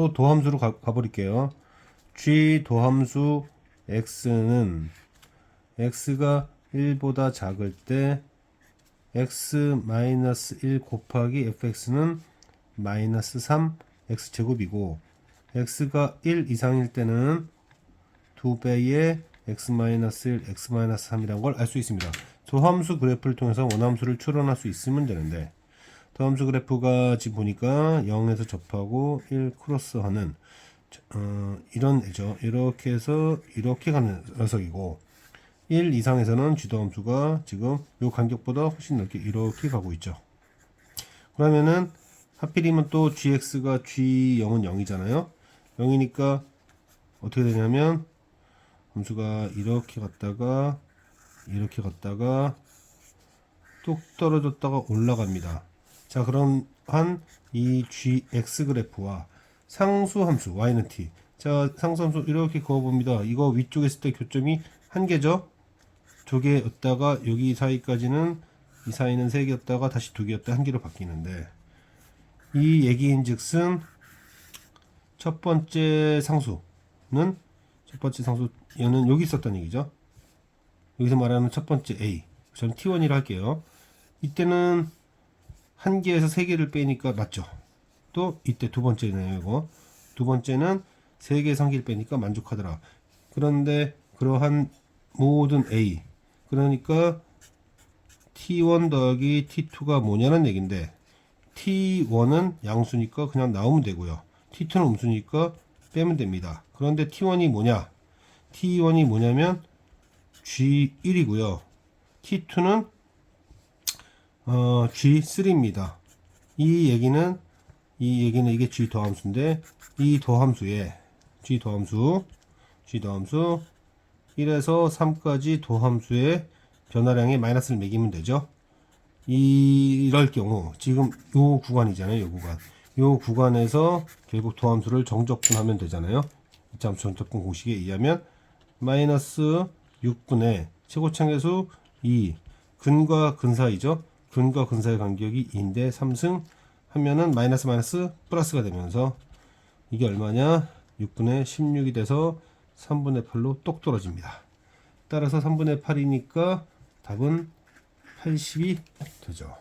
바로 도함수로 가, 가버릴게요. g 도함수 x는 x가 1보다 작을 때 x-1 곱하기 fx는 마이너스 3 x제곱이고 x가 1 이상일 때는 2배의 x-1, x-3이란 걸알 수 있습니다. 도함수 그래프를 통해서 원함수를 추론할 수 있으면 되는데 도 함수 그래프가 지금 보니까 0에서 접하고 1 크로스하는 어, 이런 애죠. 이렇게 해서 이렇게 가는 녀석이고 1 이상에서는 쥐도함수가 지금 요 간격보다 훨씬 넓게 이렇게 가고 있죠. 그러면은 하필이면 또 gx가 g0은 0이잖아요. 0이니까 어떻게 되냐면 함수가 이렇게 갔다가 이렇게 갔다가 뚝 떨어졌다가 올라갑니다. 자, 그럼 한 이 gx 그래프와 상수 함수 y는 t. 자, 상수 함수 이렇게 그어 봅니다. 이거 위쪽에 있을 때 교점이 한 개죠. 두 개였다가 여기 사이까지는 이 사이는 세 개였다가 다시 두 개였다 한 개로 바뀌는데 이 얘기인즉슨 첫 번째 상수는 첫 번째 상수 얘는 여기 있었던 얘기죠. 여기서 말하는 첫 번째 A. 저는 T1이라 할게요. 이때는 한 개에서 세 개를 빼니까 맞죠. 또 이때 두 번째네요, 이거. 두 번째는 세한 개를 빼니까 만족하더라. 그런데 그러한 모든 A. 그러니까 T1 더하기 T2가 뭐냐는 얘긴데 T1은 양수니까 그냥 나오면 되고요. T2는 음수니까 빼면 됩니다. 그런데 T1이 뭐냐? T1이 뭐냐면 G1이고요. T2는 어, G3입니다. 이 얘기는 이 얘기는 이게 G 더함수인데 이 더함수에 G 더함수 G 더함수 1에서 3까지 도함수의 변화량의 마이너스를 매기면 되죠. 이, 이럴 경우 지금 요 구간이잖아요. 요 구간. 요 구간에서 결국 도함수를 정적분하면 되잖아요. 이점 정적분 공식에 의하면 마이너스 6분의 최고창계수 2 근과 근 사이죠. 근 사이 간격이 2인데 3승 하면은 마이너스 마이너스 플러스가 되면서 이게 얼마냐? 6분의 16이 돼서 3분의 8로 똑 떨어집니다. 따라서 3분의 8이니까 답은 80이 되죠.